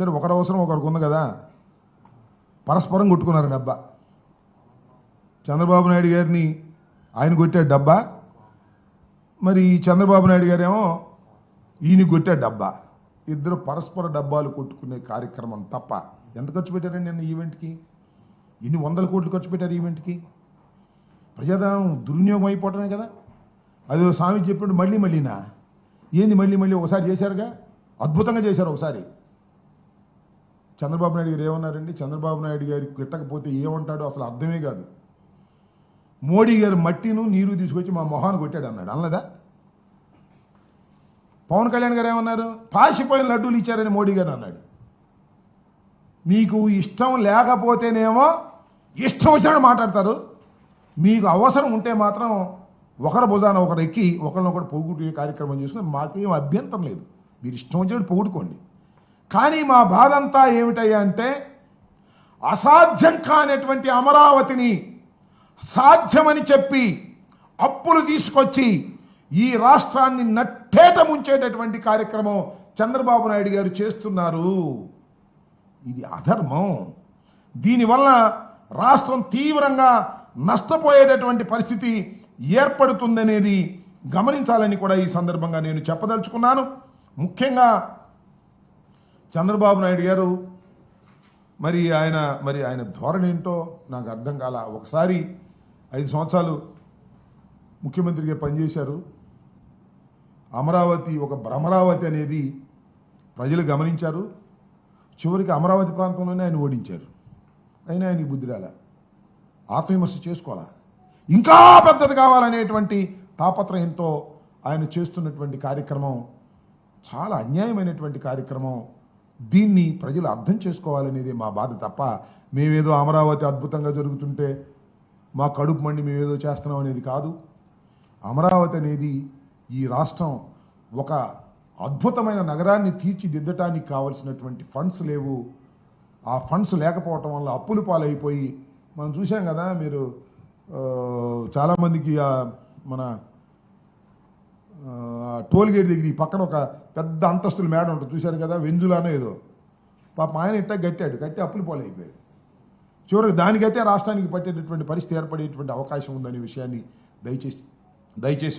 సరే ఒకరి అవసరం ఒకరికి ఉంది కదా. పరస్పరం కొట్టుకున్నారు డబ్బా. చంద్రబాబు నాయుడు గారిని ఆయన కొట్టాడు డబ్బా. మరి చంద్రబాబు నాయుడు గారేమో ఈయన కొట్టాడు డబ్బా. ఇద్దరు పరస్పర డబ్బాలు కొట్టుకునే కార్యక్రమం తప్ప ఎంత ఖర్చు పెట్టారండి నిన్న ఈవెంట్కి? ఇన్ని వందల కోట్లు ఖర్చు పెట్టారు ఈవెంట్కి? ప్రజాధనం దుర్వినియోగం అయిపోవటమే కదా. అది స్వామి చెప్పినట్టు మళ్ళీ మళ్ళీనా? ఏంది మళ్ళీ మళ్ళీ ఒకసారి చేశారుగా? అద్భుతంగా చేశారు ఒకసారి. చంద్రబాబు నాయుడు గారు ఏమన్నారండి? చంద్రబాబు నాయుడు గారు గిట్టకపోతే ఏమంటాడో అసలు అర్థమే కాదు. మోడీ గారు మట్టిను నీరు తీసుకొచ్చి మా మొహాన్ని కొట్టాడు అన్నాడు. అనలేదా? పవన్ కళ్యాణ్ గారు ఏమన్నారు? పాసిపోయిన లడ్డూలు ఇచ్చారని మోడీ గారు అన్నాడు. మీకు ఇష్టం లేకపోతేనేమో ఇష్టం వచ్చినట్టు మాట్లాడతారు. మీకు అవసరం ఉంటే మాత్రం ఒకరి భుజాన ఒకరు ఎక్కి ఒకరినొకరు పోగొట్టే కార్యక్రమం చేసుకుని మాకేం అభ్యంతరం లేదు. మీరు ఇష్టం వచ్చినట్టు పోగొట్టుకోండి కానీ మా బాధ అంతా ఏమిటయ్యా అంటే అసాధ్యం కానటువంటి అమరావతిని సాధ్యమని చెప్పి అప్పులు తీసుకొచ్చి ఈ రాష్ట్రాన్ని నట్టేట ముంచేటటువంటి కార్యక్రమం చంద్రబాబు నాయుడు గారు చేస్తున్నారు. ఇది అధర్మం. దీనివల్ల రాష్ట్రం తీవ్రంగా నష్టపోయేటటువంటి పరిస్థితి ఏర్పడుతుందనేది గమనించాలని కూడా ఈ సందర్భంగా నేను చెప్పదలుచుకున్నాను. ముఖ్యంగా చంద్రబాబు నాయుడు గారు మరి ఆయన మరి ఆయన ధోరణి ఏంటో నాకు అర్థం కాల. ఒకసారి ఐదు సంవత్సరాలు ముఖ్యమంత్రిగా పనిచేశారు. అమరావతి ఒక భ్రమరావతి అనేది ప్రజలు గమనించారు. చివరికి అమరావతి ప్రాంతంలోనే ఆయన ఓడించారు. అయినా ఆయనకి బుద్ధి రాలే. ఆత్మవిమర్శ చేసుకోవాలా. ఇంకా పెద్దది కావాలనేటువంటి తాపత్రయంతో ఆయన చేస్తున్నటువంటి కార్యక్రమం చాలా అన్యాయమైనటువంటి కార్యక్రమం. దీన్ని ప్రజలు అర్థం చేసుకోవాలనేది మా బాధ తప్ప మేమేదో అమరావతి అద్భుతంగా జరుగుతుంటే మా కడుపు మండి మేమేదో చేస్తున్నాం అనేది కాదు. అమరావతి అనేది ఈ రాష్ట్రం ఒక అద్భుతమైన నగరాన్ని తీర్చిదిద్దటానికి కావలసినటువంటి ఫండ్స్ లేవు. ఆ ఫండ్స్ లేకపోవటం వల్ల అప్పులు పాలైపోయి మనం చూసాం కదా మీరు చాలామందికి మన టోల్గేట్ దగ్గర ఈ పక్కన ఒక పెద్ద అంతస్తుల మేడ ఉంటుంది. చూశారు కదా? వెంజులానో ఏదో. పాప ఆయన ఇట్టా కట్టాడు కట్టి అప్పులు పోలైపోయాడు. చివరికి దానికైతే రాష్ట్రానికి పట్టేటటువంటి పరిస్థితి ఏర్పడేటువంటి అవకాశం ఉందనే విషయాన్ని దయచేసి దయచేసి